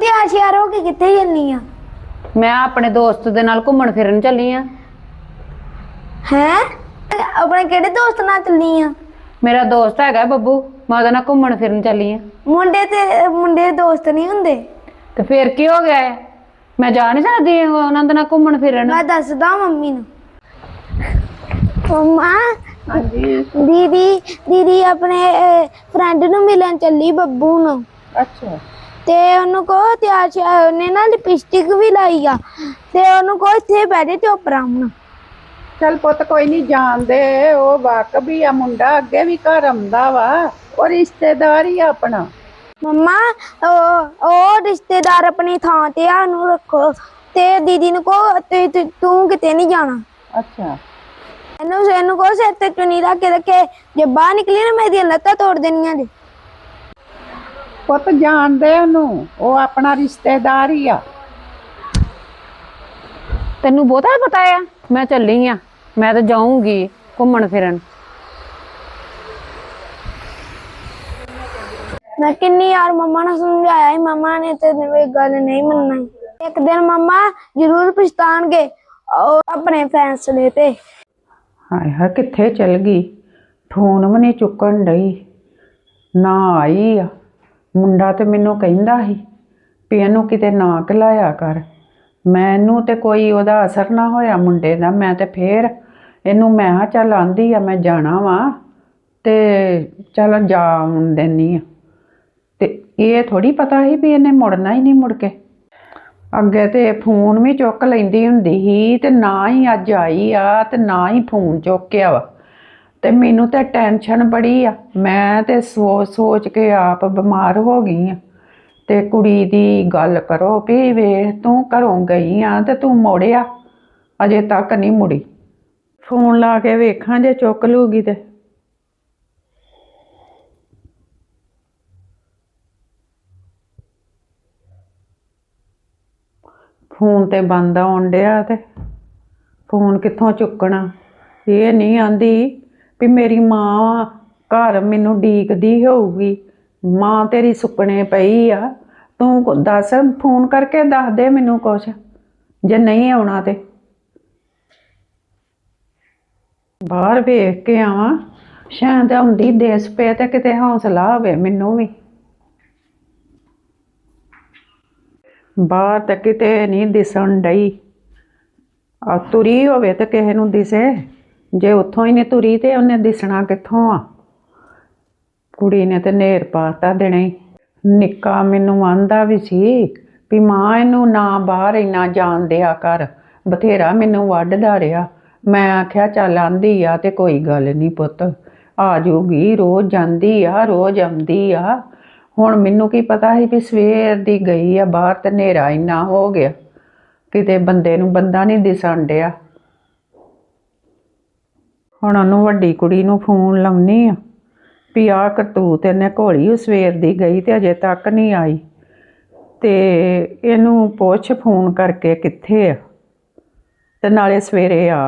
ਤਿਆਰ ਸ਼ਿਆਰ ਹੋ ਕੇ ਕਿੱਥੇ ਚੱਲਨੀ ਆ? ਮੈਂ ਆਪਣੇ ਦੋਸਤ ਦੇ ਨਾਲ ਘੁੰਮਣ ਫਿਰਨ ਚੱਲੀ ਆ। ਹੈ? ਆਪਣੇ ਕਿਹੜੇ ਦੋਸਤ ਨਾਲ ਚੱਲਨੀ ਆ? ਮੇਰਾ ਦੋਸਤ ਹੈਗਾ ਬੱਬੂ ਮੈਂ ਉਹਦੇ ਨਾਲ ਘੁੰਮਣ ਫਿਰਨ ਚੱਲੀ ਆ। ਮੁੰਡੇ ਤੇ ਮੁੰਡੇ ਦੇ ਦੋਸਤ ਨਹੀਂ ਹੁੰਦੇ? ਤੇ ਫਿਰ ਕੀ ਹੋ ਗਿਆ ਹੈ? ਮੈਂ ਜਾ ਨਹੀਂ ਸਕਦੀ ਉਹਨਾਂ ਦੇ ਨਾਲ ਘੁੰਮਣ ਫਿਰਨ। ਮੈਂ ਦੱਸਦਾ ਮੰਮੀ ਨੂੰ। ਮੰਮਾ ਦੀਦੀ ਦੀਦੀ ਆਪਣੇ ਫਰੈਂਡ ਨੂੰ ਮਿਲਣ ਚੱਲੀ ਬੱਬੂ ਨੂੰ। ਅੱਛਾ। ਤੇ ਉਹਨੂੰ ਕਹੋ ਤਿਆਰ ਸ਼ਿਆਰ ਉਹਨੇ ਨਾ ਲਿਪਸਟਿਕ ਵੀ ਲਾਈ ਆ। ਤੇ ਉਹਨੂੰ ਕਹੋ ਇੱਥੇ ਬਹਿ ਜਾ ਚੁੱਪ ਰਾਮ ਚੱਲ ਪੁੱਤ ਕੋਈ ਨਹੀਂ ਜਾਣਦੇ ਉਹ ਵਾਕਬ ਆ ਮੁੰਡਾ ਅੱਗੇ ਵੀ ਘਰ ਆਉਂਦਾ ਵਾ ਉਹ ਰਿਸ਼ਤੇਦਾਰ ਹੀ ਆ ਆਪਣਾ। ਮੰਮਾ ਉਹ ਉਹ ਰਿਸ਼ਤੇਦਾਰ ਆਪਣੀ ਥਾਂ ਤੇ ਆ ਉਹਨੂੰ ਰੱਖੋ। ਤੇ ਦੀਦੀ ਨੂੰ ਕਹੋ ਤੇ ਕਿਤੇ ਨਹੀਂ ਜਾਣਾ। ਅੱਛਾ। ਇਹਨੂੰ ਇਹਨੂੰ ਕਹੋ ਸਿਰ ਤੇ ਚੁੰਨੀ ਰੱਖ ਕੇ ਰੱਖੇ। ਜੇ ਬਾਹਰ ਨਿਕਲੀ ਨਾ ਮੇਰੀਆਂ ਲੱਤਾਂ ਤੋੜ ਦੇਣੀਆਂ ਜੇ। ਪੁੱਤ ਜਾਣਦੇ ਉਹਨੂੰ ਉਹ ਆਪਣਾ ਰਿਸ਼ਤੇਦਾਰ ਹੀ ਆ। ਤੈਨੂੰ ਬਹੁਤਾ ਪਤਾ ਆ? ਮੈਂ ਚੱਲੀ ਆ ਮੈਂ ਤਾਂ ਜਾਊਂਗੀ ਘੁੰਮਣ ਫਿਰਨ। ਮੈਂ ਕਿੰਨੀ ਯਾਰ ਮੰਮਾ ਨੂੰ ਸਮਝਾਇਆ ਸੀ ਮੰਮਾ ਨੇ ਤੇ ਮੇਰੀ ਗੱਲ ਨਹੀਂ ਮੰਨਣੀ। ਇੱਕ ਦਿਨ ਮੰਮਾ ਜ਼ਰੂਰ ਪਛਤਾਣਗੇ ਉਹ ਆਪਣੇ ਫੈਸਲੇ ਤੇ। ਹਾਏ ਹਾਏ ਕਿੱਥੇ ਚਲ ਗਈ? ਫੋਨ ਵੀ ਨਹੀਂ ਚੁੱਕਣ ਡਈ। ਨਾ ਆਈ ਆ। ਮੁੰਡਾ ਤੇ ਮੈਨੂੰ ਕਹਿੰਦਾ ਸੀ ਵੀ ਇਹਨੂੰ ਕਿਤੇ ਨਾ ਕਲਾਇਆ ਕਰ। ਮੈਨੂੰ ਤੇ ਕੋਈ ਉਹਦਾ ਅਸਰ ਨਾ ਹੋਇਆ ਮੁੰਡੇ ਦਾ। ਮੈਂ ਤੇ ਫੇਰ ਇਹਨੂੰ ਮੈਂ ਕਿਹਾ, ਚੱਲ ਆਂਦੀ ਆ, ਮੈਂ ਜਾਣਾ ਵਾਂ ਤੇ ਚੱਲ ਜਾ ਦਿੰਨੀ ਆ। ਤੇ ਇਹ ਥੋੜੀ ਪਤਾ ਸੀ ਵੀ ਇਹਨੇ ਮੁੜਨਾ ਹੀ ਨਹੀਂ ਮੁੜ ਕੇ। ਅੱਗੇ ਤੇ ਫੋਨ ਵੀ ਚੁੱਕ ਲੈਂਦੀ ਹੁੰਦੀ ਸੀ ਤੇ ਨਾ ਹੀ ਅੱਜ ਆਈ ਆ ਤੇ ਨਾ ਹੀ ਫੋਨ ਚੁੱਕਿਆ ਵਾ। ਤੇ ਮੈਨੂੰ ਤੇ ਟੈਨਸ਼ਨ ਬੜੀ ਆ। ਮੈਂ ਤੇ ਸੋਚ ਸੋਚ ਕੇ ਆਪ ਬਿਮਾਰ ਹੋ ਗਈ ਆ। ਤੇ ਕੁੜੀ ਦੀ ਗੱਲ ਕਰੋ ਵੀ ਵੇਖ ਤੂੰ ਘਰੋਂ ਗਈ ਆ ਤੇ ਤੂੰ ਮੋੜਿਆ। ਅਜੇ ਤੱਕ ਨਹੀਂ ਮੁੜੀ। ਫੋਨ ਲਾ ਕੇ ਵੇਖਾਂ ਜੇ ਚੁੱਕ ਲੂਗੀ ਤੇ। ਫੋਨ ਤੇ ਬੰਦ ਆਉਣ ਡਿਆ ਤੇ। ਫੋਨ ਕਿੱਥੋਂ ਚੁੱਕਣਾ? ਇਹ ਨਹੀਂ ਆਂਦੀ। ਵੀ ਮੇਰੀ ਮਾਂ ਘਰ ਮੈਨੂੰ ਡੀਕਦੀ ਹੋਊਗੀ। ਮਾਂ ਤੇਰੀ ਸੁਪਨੇ ਪਈ ਆ। ਤੂੰ ਦੱਸ, ਫੋਨ ਕਰਕੇ ਦੱਸ ਦੇ ਮੈਨੂੰ ਕੁਛ, ਜੇ ਨਹੀਂ ਆਉਣਾ ਤੇ। ਬਾਹਰ ਵੇਖ ਕੇ ਆਵਾਂ। ਸ਼ਾਇਦ ਆਉਂਦੀ ਦੇਸ ਪਏ ਤੇ ਕਿਤੇ ਹੌਸਲਾ ਹੋਵੇ ਮੈਨੂੰ ਵੀ। ਬਾਹਰ ਤਾਂ ਕਿਤੇ ਨਹੀਂ ਦਿਸਣ ਡਈ। ਆ ਤੁਰੀ ਹੋਵੇ ਤਾਂ ਕਿਸੇ ਨੂੰ ਦਿਸੇ। ਜੇ ਉੱਥੋਂ ਹੀ ਨੇ ਤੁਰੀ ਤੇ ਉਹਨੇ ਦਿਸਣਾ ਕਿੱਥੋਂ ਆ? ਕੁੜੀ ਨੇ ਤੇ ਨੇਰ ਪਾਤਾ ਦੇਣਾ ਹੀ। ਨਿੱਕਾ ਮੈਨੂੰ ਆਂਦਾ ਵੀ ਸੀ ਵੀ ਮਾਂ ਇਹਨੂੰ ਨਾ ਬਾਹਰ ਇੰਨਾ ਜਾਣ ਦਿਆ ਕਰ। ਬਥੇਰਾ ਮੈਨੂੰ ਵੱਢਦਾ ਰਿਹਾ। ਮੈਂ ਆਖਿਆ, ਚੱਲ ਆਂਦੀ ਆ ਤੇ ਕੋਈ ਗੱਲ ਨਹੀਂ ਪੁੱਤ। ਆ ਜੂਗੀ, ਰੋਜ਼ ਜਾਂਦੀ ਆ, ਰੋਜ਼ ਆਉਂਦੀ ਆ। ਹੁਣ ਮੈਨੂੰ ਕੀ ਪਤਾ ਸੀ ਵੀ ਸਵੇਰ ਦੀ ਗਈ ਆ, ਬਾਹਰ ਤੇ ਹਨੇਰਾ ਇੰਨਾ ਹੋ ਗਿਆ। ਕਿਤੇ ਬੰਦੇ ਨੂੰ ਬੰਦਾ ਨਹੀਂ ਦਿਸਣ ਡਿਆ। ਹੁਣ ਉਹਨੂੰ ਵੱਡੀ ਕੁੜੀ ਨੂੰ ਫੋਨ ਲਾਉਣੀ ਆ ਵੀ ਆ ਕਰਤੂਤ ਇਹਨੇ ਘੋਲੀ ਉਹ ਸਵੇਰ ਦੀ ਗਈ ਤੇ ਅਜੇ ਤੱਕ ਨਹੀਂ ਆਈ। ਤੇ ਇਹਨੂੰ ਪੁੱਛ ਫੋਨ ਕਰਕੇ ਕਿੱਥੇ ਆ? ਤੇ ਨਾਲੇ ਸਵੇਰੇ ਆ।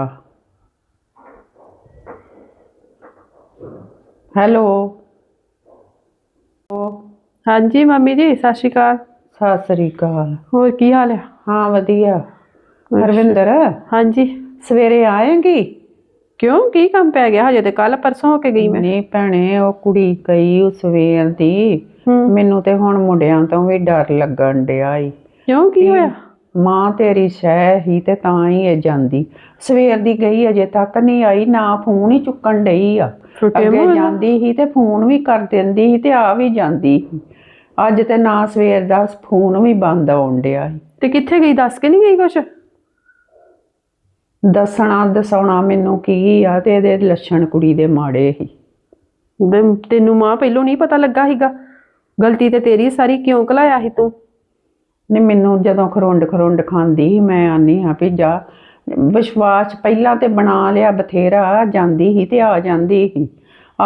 ਹੈਲੋ। ਹਾਂਜੀ ਮੰਮੀ ਜੀ ਸਤਿ ਸ਼੍ਰੀ ਅਕਾਲ। ਸਤਿ ਸ੍ਰੀ ਅਕਾਲ। ਹੋਰ ਕੀ ਹਾਲ ਹੈ ਹਾਂ ਵਧੀਆ। ਹਰਵਿੰਦਰ? ਹਾਂਜੀ। ਸਵੇਰੇ ਆਏਂਗੀ? ਕਿਉਂ? ਕੀ ਕੰਮ ਪੈ ਗਿਆ? ਹਜੇ ਤੇ ਕੱਲ ਪਰਸੋਂ ਹੋ ਕੇ ਗਈ ਮੈਂ। ਨਹੀਂ ਭੈਣੇ ਉਹ ਕੁੜੀ ਗਈ ਉਹ ਸਵੇਰ ਦੀ। ਮੈਨੂੰ ਤੇ ਹੁਣ ਮੁੰਡਿਆਂ ਤੋਂ ਵੀ ਡਰ ਲੱਗਣ ਡਿਆ ਈ। ਕਿਉਂ? ਕੀ ਹੋਇਆ? ਮਾਂ ਤੇਰੀ ਸ਼ਹਿ ਹੀ ਤੇ ਤਾਂ ਹੀ ਇਹ ਜਾਂਦੀ। ਸਵੇਰ ਦੀ ਗਈ ਅਜੇ ਤੱਕ ਨਹੀਂ ਆਈ ਨਾ ਫੋਨ ਹੀ ਚੁੱਕਣ ਡਈ ਆ। ਛੁੱਟੇ ਅੱਗੇ ਮੂੰਹ ਨਾਲ? ਜਾਂਦੀ ਸੀ ਤੇ ਫੋਨ ਵੀ ਕਰ ਦਿੰਦੀ ਸੀ ਤੇ ਆ ਵੀ ਜਾਂਦੀ ਸੀ। ਅੱਜ ਤੇ ਨਾ ਸਵੇਰ ਦਾ ਫੋਨ ਵੀ ਬੰਦ ਆਉਣ ਡਿਆ ਸੀ। ਤੇ ਕਿੱਥੇ ਗਈ? ਦੱਸ ਕੇ ਨਹੀਂ ਗਈ ਕੁਛ? ਦੱਸਣਾ ਦਸਾਉਣਾ ਮੈਨੂੰ ਕੀ ਆ ਤੇ ਇਹਦੇ ਲੱਛਣ ਕੁੜੀ ਦੇ ਮਾੜੇ ਬੇ ਤੈਨੂੰ ਮਾਂ ਪਹਿਲੋਂ ਨਹੀਂ ਪਤਾ ਲੱਗਾ ਸੀਗਾ। ਗਲਤੀ ਤੇ ਤੇਰੀ ਸਾਰੀ ਕਿਉਂ ਕਲਾਇਆ ਸੀ ਤੂੰ? ਨਹੀਂ ਮੈਨੂੰ ਜਦੋਂ ਖਰੁੰਡ ਖਰੁੰਡ ਖਾਂਦੀ ਮੈਂ ਆਨੀ ਹਾਂ ਵੀ ਜਾ। ਵਿਸ਼ਵਾਸ ਪਹਿਲਾਂ ਤੇ ਬਣਾ ਲਿਆ ਬਥੇਰਾ ਜਾਂਦੀ ਸੀ ਤੇ ਆ ਜਾਂਦੀ ਸੀ।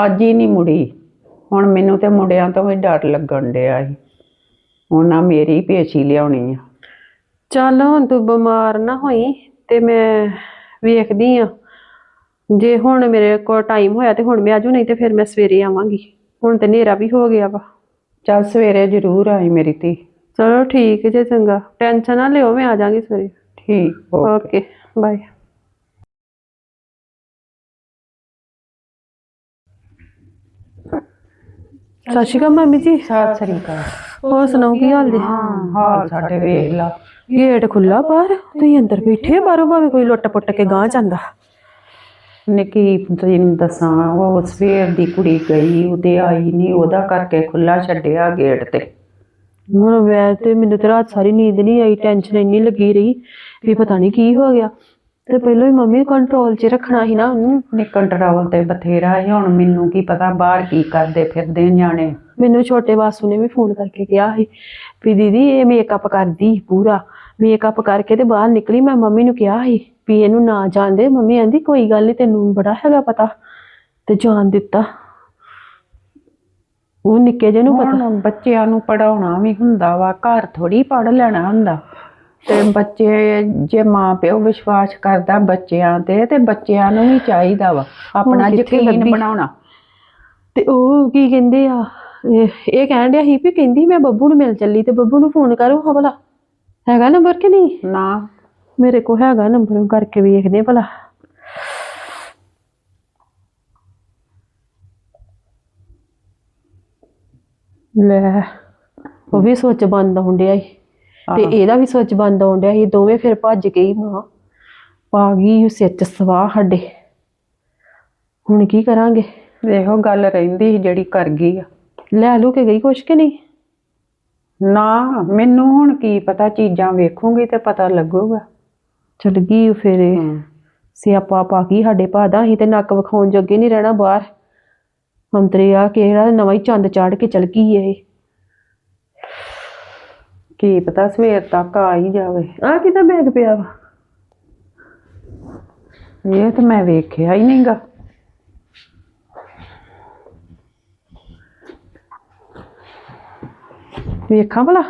ਅੱਜ ਹੀ ਨਹੀਂ ਮੁੜੀ। ਹੁਣ ਮੈਨੂੰ ਤੇ ਮੁੰਡਿਆਂ ਤੋਂ ਵੀ ਡਰ ਲੱਗਣ ਡਿਆ ਸੀ। ਉਹਨਾਂ ਮੇਰੀ ਪੇਸ਼ੀ ਲਿਆਉਣੀ ਆ। ਚੱਲ ਹੁਣ ਤੂੰ ਬਿਮਾਰ ਨਾ ਹੋਈ ਤੇ ਮੈਂ ਵੇਖਦੀ ਆ। ਜੇ ਹੁਣ ਮੇਰੇ ਕੋਲ ਟਾਈਮ ਹੋਇਆ ਤੇ ਹੁਣ ਮੈਂ ਆਜੂ ਨਹੀਂ ਤੇ ਫਿਰ ਮੈਂ ਸਵੇਰੇ ਆਵਾਂਗੀ। ਹੁਣ ਤੇ ਹਨੇਰਾ ਵੀ ਹੋ ਗਿਆ ਵਾ। ਚੱਲ ਸਵੇਰੇ ਜ਼ਰੂਰ ਆਈ ਮੇਰੀ ਧੀ। ਚਲੋ ਠੀਕ ਜੇ ਚੰਗਾ। ਟੈਨਸ਼ਨ ਨਾ ਲਿਓ ਮੈਂ ਆ ਜਾਾਂਗੀ ਸਵੇਰੇ। ਠੀਕ ਓਕੇ। ਬਾਏ। ਸਤਿ ਸ਼੍ਰੀ ਅਕਾਲ ਮੰਮੀ ਜੀ। ਸਤਿ ਸ੍ਰੀ ਅਕਾਲ। ਹੋਰ ਸੁਣਾਓ ਕੀ ਹਾਲ ਜੀ? ਹਾਲ ਸਾਡੇ ਵੇਖ ਲਾ। ਗੇਟ ਖੁੱਲਾ ਬਾਹਰ ਤੁਸੀਂ ਅੰਦਰ ਬੈਠੇ ਬਾਹਰੋਂ ਭਾਵੇਂ ਕੋਈ ਲੁੱਟ ਪੁੱਟ ਕੇ ਗਾਂ ਜਾਂਦਾ। ਨਿੱਕੀ ਤੈਨੂੰ ਦੱਸਾਂ ਉਹ ਸਵੇਰ ਦੀ ਕੁੜੀ ਗਈ ਉਹਦੇ ਆਈ ਨਹੀਂ ਉਹਦਾ ਕਰਕੇ ਖੁੱਲਾ ਛੱਡਿਆ ਗੇਟ ਤੇ। ਹੁਣ ਵੈ ਤੇ ਮੈਨੂੰ ਤੇ ਰਾਤ ਸਾਰੀ ਨੀਂਦ ਨਹੀਂ ਆਈ ਟੈਨਸ਼ਨ ਇੰਨੀ ਲੱਗੀ ਰਹੀ ਵੀ ਪਤਾ ਨਹੀਂ ਕੀ ਹੋ ਗਿਆ। ਤੇ ਪਹਿਲਾਂ ਹੀ ਮੰਮੀ ਕੰਟਰੋਲ 'ਚ ਰੱਖਣਾ ਸੀ ਨਾ ਉਹਨੂੰ। ਨੇ ਕੰਟਰੋਲ ਤੇ ਬਥੇਰਾ ਹੈ ਹੁਣ ਮੈਨੂੰ ਕੀ ਪਤਾ ਬਾਹਰ ਕੀ ਕਰਦੇ ਫਿਰਦੇ ਜਾਣੇ ਮੈਨੂੰ ਛੋਟੇ ਬਾਸੂ ਨੇ ਵੀ ਫੋਨ ਕਰਕੇ ਕਿਹਾ ਸੀ ਵੀ ਦੀਦੀ ਇਹ ਮੇਕਅਪ ਕਰਦੀ ਪੂਰਾ। ਮੇਕਅਪ ਕਰਕੇ ਤੇ ਬਾਹਰ ਨਿਕਲੀ ਮੈਂ ਮੰਮੀ ਨੂੰ ਕਿਹਾ ਸੀ ਵੀ ਇਹਨੂੰ ਨਾ ਜਾਣਦੇ ਮੰਮੀ ਕਹਿੰਦੀ ਕੋਈ ਗੱਲ ਨਹੀਂ ਤੈਨੂੰ ਬੜਾ ਹੈਗਾ ਪਤਾ ਤੇ ਜਾਣ ਦਿੱਤਾ। ਉਹ ਨਿੱਕੇ ਜਿਹੇ ਨੂੰ ਪਤਾ। ਬੱਚਿਆਂ ਨੂੰ ਪੜਾਉਣਾ ਵੀ ਹੁੰਦਾ ਵਾ ਘਰ ਥੋੜੀ ਪੜ ਲੈਣਾ ਹੁੰਦਾ। ਤੇ ਬੱਚੇ ਜੇ ਮਾਂ ਪਿਓ ਵਿਸ਼ਵਾਸ ਕਰਦਾ ਬੱਚਿਆਂ ਤੇ ਤੇ ਬੱਚਿਆਂ ਨੂੰ ਵੀ ਚਾਹੀਦਾ ਵਾ ਆਪਣਾ ਯਕੀਨ? ਬਣਾਉਣਾ। ਤੇ ਉਹ ਕੀ ਕਹਿੰਦੇ ਆ? ਇਹ ਕਹਿਣ ਡਿਆ ਸੀ ਵੀ ਕਹਿੰਦੀ ਮੈਂ ਬੱਬੂ ਨੂੰ ਮਿਲ ਚੱਲੀ ਤੇ ਬੱਬੂ ਨੂੰ ਫੋਨ ਕਰੋ ਹਾਂ ਭਲਾ। ਹੈਗਾ ਨੰਬਰ ਕਿ ਨਹੀਂ? ਨਾ। ਮੇਰੇ ਕੋਲ ਹੈਗਾ ਨੰਬਰ ਕਰਕੇ ਵੇਖਦੇ ਭਲਾ। ਲੈ ਉਹ ਵੀ ਸੁੱਚ ਬੰਦ ਹੋਣ ਡਿਆ ਸੀ। ਤੇ ਇਹਦਾ ਵੀ ਸੁੱਚ ਬੰਦ ਹੋਣ ਡਿਆ ਸੀ ਦੋਵੇਂ ਫਿਰ ਭੱਜ ਗਈ ਮਾਂ ਪਾ ਗਈ ਉਹ ਸਿਰ ਚ ਸਵਾਹ ਸਾਡੇ। ਹੁਣ ਕੀ ਕਰਾਂਗੇ? ਦੇਖੋ ਗੱਲ ਰਹਿੰਦੀ ਜਿਹੜੀ ਕਰ ਗਈ ਆ। ਲੈ ਲੂ ਕੇ ਗਈ ਕੁਛ ਕਿ ਨਹੀਂ? ਨਾ ਮੈਨੂੰ ਹੁਣ ਕੀ ਪਤਾ ਚੀਜ਼ਾਂ ਵੇਖੂੰਗੀ ਤੇ ਪਤਾ ਲੱਗੂਗਾ। ਚਲ ਗਈ ਫਿਰ ਇਹ। ਸਿਆਪਾ ਪਾ ਗਈ ਸਾਡੇ ਭਾ ਦਾ ਅਸੀਂ ਤੇ ਨੱਕ ਵਿਖਾਉਣ ਜੋਗੇ ਨਹੀਂ ਰਹਿਣਾ ਬਾਹਰ। ਅੰਤਰੇ ਆ ਕਿਹੜਾ ਨਵਾਂ ਹੀ ਚੰਦ ਚਾੜ ਕੇ ਚਲ ਗਈ ਇਹ। ਕੀ ਪਤਾ ਸਵੇਰ ਤੱਕ ਆ ਹੀ ਜਾਵੇ। ਆ ਕਿਦਾ ਬੈਗ ਪਿਆ ਵਾ? ਇਹ ਤਾਂ ਮੈਂ ਵੇਖਿਆ ਹੀ ਨਹੀਂਗਾ ਵੇਖਾਂ ਭਲਾ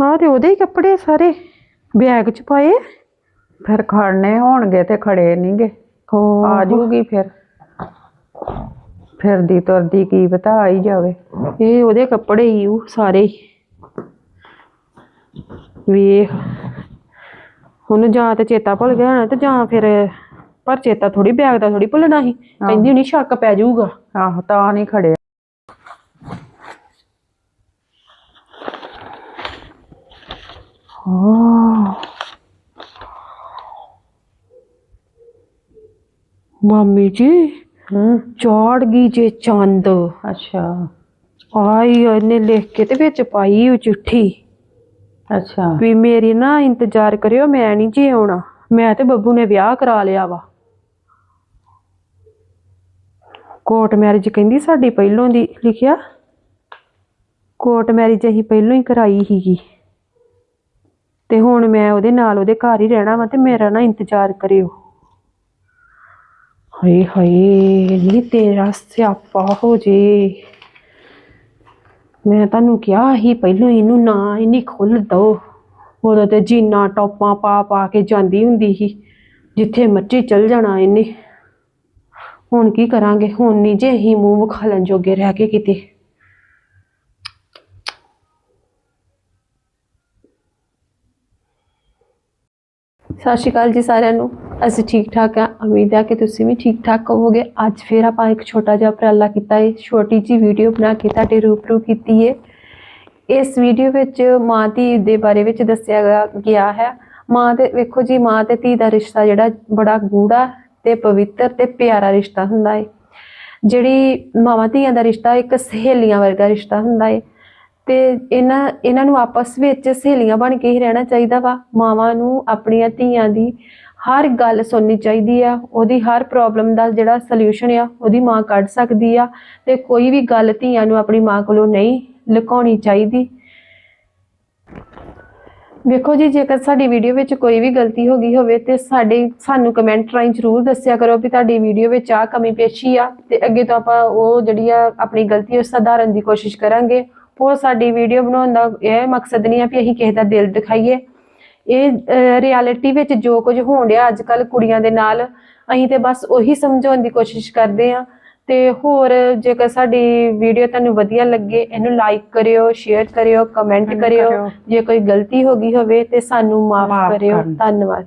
ਹਾਂ ਤੇ ਉਹਦੇ ਹੀ ਕੱਪੜੇ ਸਾਰੇ ਬੈਗ ਚ ਪਾਏ। ਫਿਰ ਖੜਨੇ ਹੋਣਗੇ ਤੇ ਖੜੇ ਨਹੀਂਗੇ ਆ ਜੂਗੀ ਫਿਰ। ਫਿਰਦੀ ਤੁਰਦੀ ਕੀ ਪਤਾ ਆ ਹੀ ਜਾਵੇ। ਇਹ ਉਹਦੇ ਕੱਪੜੇ ਹੀ ਉਹ ਸਾਰੇ ਹੀ। ਵੇਖ। ਉਹਨੂੰ ਜਾਂ ਤੇ ਚੇਤਾ ਭੁੱਲ ਗਿਆ ਹੋਣਾ ਤੇ ਜਾਂ ਫਿਰ ਪਰ ਚੇਤਾ ਥੋੜੀ ਬੈਗ ਦਾ ਥੋੜੀ ਭੁੱਲਣਾ ਸੀ। ਕਹਿੰਦੀ ਹੁਣੀ ਸ਼ੱਕ ਪੈ ਜਾਊਗਾ। ਆਹੋ ਤਾਂ ਨਹੀਂ ਖੜਿਆ। ਮੰਮੀ ਜੀ ਹੂੰ। ਚੌੜ ਗਈ ਜੇ ਚੰਦ। ਅੱਛਾ। ਆਈ ਉਹਨੇ ਲਿਖ ਕੇ ਤੇ ਵਿੱਚ ਪਾਈ ਉਹ ਚਿੱਠੀ। ਅੱਛਾ। ਵੀ ਮੇਰੀ ਨਾ ਇੰਤਜ਼ਾਰ ਕਰਿਓ ਮੈਂ ਨਹੀਂ ਜੀ ਆਉਣਾ। ਮੈਂ ਤੇ ਬੱਬੂ ਨੇ ਵਿਆਹ ਕਰਾ ਲਿਆ ਵਾ। ਕੋਰਟ ਮੈਰਿਜ ਕਹਿੰਦੀ ਸਾਡੀ ਪਹਿਲੋਂ ਦੀ ਲਿਖਿਆ। ਕੋਰਟ ਮੈਰਿਜ ਅਸੀਂ ਪਹਿਲੋਂ ਹੀ ਕਰਾਈ ਸੀਗੀ। ਤੇ ਹੁਣ ਮੈਂ ਉਹਦੇ ਨਾਲ ਉਹਦੇ ਘਰ ਹੀ ਰਹਿਣਾ ਵਾ ਤੇ ਮੇਰਾ ਨਾ ਇੰਤਜ਼ਾਰ ਕਰਿਓ। ਹਾਏ ਹਾਏ, ਨੀ ਤੇਰਾ ਸਿਆਪਾ ਹੋ ਜੇ। ਮੈਂ ਤੁਹਾਨੂੰ ਕਿਹਾ ਸੀ ਪਹਿਲਾਂ ਇਹਨੂੰ ਨਾ ਇਹਨੀ ਖੁੱਲ ਦੋ। ਉਦੋਂ ਤੇ ਜੀਨਾ ਟੋਪਾਂ ਪਾ ਪਾ ਕੇ ਜਾਂਦੀ ਹੁੰਦੀ ਸੀ, ਜਿੱਥੇ ਮਰਜ਼ੀ ਚਲ ਜਾਣਾ ਇਹਨੇ। ਹੁਣ ਕੀ ਕਰਾਂਗੇ? ਹੁਣ ਨਹੀਂ ਜੇ ਅਸੀਂ ਮੂੰਹ ਵਿਖਾਲਣ ਜੋਗੇ ਰਹਿ ਕੇ ਕਿਤੇ। ਸਤਿ ਸ਼੍ਰੀ ਅਕਾਲ ਜੀ ਸਾਰਿਆਂ ਨੂੰ। ਅਸੀਂ ਠੀਕ ਠਾਕ ਆ। ਉਮੀਦ ਹੈ ਕਿ ਤੁਸੀਂ ਵੀ ਠੀਕ ਠਾਕ ਹੋਵੋਗੇ। ਅੱਜ ਫੇਰ ਆਪਾਂ ਇੱਕ ਛੋਟਾ ਜਿਹਾ ਉਪਰਾਲਾ ਕੀਤਾ ਹੈ ਛੋਟੀ ਜੀ ਵੀਡੀਓ ਬਣਾ ਕੇ ਤੁਹਾਡੇ ਰੂਬਰੂ ਕੀਤੀ ਹੈ ਇਸ ਵੀਡੀਓ ਵਿੱਚ ਮਾਂ ਧੀ ਦੇ ਬਾਰੇ ਵਿੱਚ ਦੱਸਿਆ ਗਿਆ- ਹੈ। ਮਾਂ ਤੇ, ਵੇਖੋ ਜੀ, ਮਾਂ ਤੇ ਧੀ ਦਾ ਰਿਸ਼ਤਾ ਜਿਹੜਾ ਬੜਾ ਗੂੜਾ ਤੇ ਪਵਿੱਤਰ ਤੇ ਪਿਆਰਾ ਰਿਸ਼ਤਾ ਹੁੰਦਾ ਹੈ ਜਿਹੜੀ ਮਾਵਾਂ ਧੀਆਂ ਦਾ ਰਿਸ਼ਤਾ, ਇੱਕ ਸਹੇਲੀਆਂ ਵਰਗਾ ਰਿਸ਼ਤਾ ਹੁੰਦਾ ਹੈ ਤੇ ਇਹਨਾਂ ਇਹਨਾਂ ਨੂੰ ਆਪਸ ਵਿੱਚ ਸਹੇਲੀਆਂ ਬਣ ਕੇ ਹੀ ਰਹਿਣਾ ਚਾਹੀਦਾ ਵਾ। ਮਾਵਾਂ ਨੂੰ ਆਪਣੀਆਂ ਧੀਆਂ ਦੀ ਹਰ ਗੱਲ ਸੁਣਨੀ ਚਾਹੀਦੀ ਆ। ਉਹਦੀ ਹਰ ਪ੍ਰੋਬਲਮ ਦਾ ਜਿਹੜਾ ਸੋਲੂਸ਼ਨ ਆ, ਉਹਦੀ ਮਾਂ ਕੱਢ ਸਕਦੀ ਆ। ਤੇ ਕੋਈ ਵੀ ਗੱਲ ਧੀਆਂ ਨੂੰ ਆਪਣੀ ਮਾਂ ਕੋਲੋਂ ਨਹੀਂ ਲੁਕਾਉਣੀ ਚਾਹੀਦੀ। ਵੇਖੋ ਜੀ, ਜੇਕਰ ਸਾਡੀ ਵੀਡੀਓ ਵਿੱਚ ਕੋਈ ਵੀ ਗਲਤੀ ਹੋ ਗਈ ਹੋਵੇ ਤੇ ਸਾਡੇ, ਸਾਨੂੰ ਕਮੈਂਟ ਰਾਹੀਂ ਜ਼ਰੂਰ ਦੱਸਿਆ ਕਰੋ ਵੀ ਤੁਹਾਡੀ ਵੀਡੀਓ ਵਿੱਚ ਆ ਕਮੀ ਪੇਸ਼ੀ ਆ ਤੇ ਅੱਗੇ ਤੋਂ ਆਪਾਂ ਉਹ ਜਿਹੜੀ ਆ ਆਪਣੀ ਗਲਤੀ ਉਹ ਸੁਧਾਰਨ ਦੀ ਕੋਸ਼ਿਸ਼ ਕਰਾਂਗੇ। ਉਹ ਸਾਡੀ ਵੀਡੀਓ ਬਣਾਉਣ ਦਾ ਇਹ ਮਕਸਦ ਨਹੀਂ ਆ ਵੀ ਅਸੀਂ ਕਿਸੇ ਦਾ ਦਿਲ ਦਿਖਾਈਏ। ਇਹ ਰਿਐਲਿਟੀ ਵਿੱਚ ਜੋ ਕੁਝ ਹੋਣ ਰਿਹਾ ਅੱਜ ਕੱਲ ਕੁੜੀਆਂ ਦੇ ਨਾਲ, ਅਸੀਂ ਤੇ ਬਸ ਉਹੀ ਸਮਝਾਉਣ ਦੀ ਕੋਸ਼ਿਸ਼ ਕਰਦੇ ਆ ਤੇ ਹੋਰ ਜੇਕਰ ਸਾਡੀ ਵੀਡੀਓ ਤੁਹਾਨੂੰ ਵਧੀਆ ਲੱਗੇ ਇਹਨੂੰ ਲਾਈਕ ਕਰਿਓ ਸ਼ੇਅਰ ਕਰਿਓ ਕਮੈਂਟ ਕਰਿਓ। ਜੇ ਕੋਈ ਗਲਤੀ ਹੋ ਗਈ ਹੋਵੇ ਤੇ ਸਾਨੂੰ ਮਾਫ ਕਰਿਓ। ਧੰਨਵਾਦ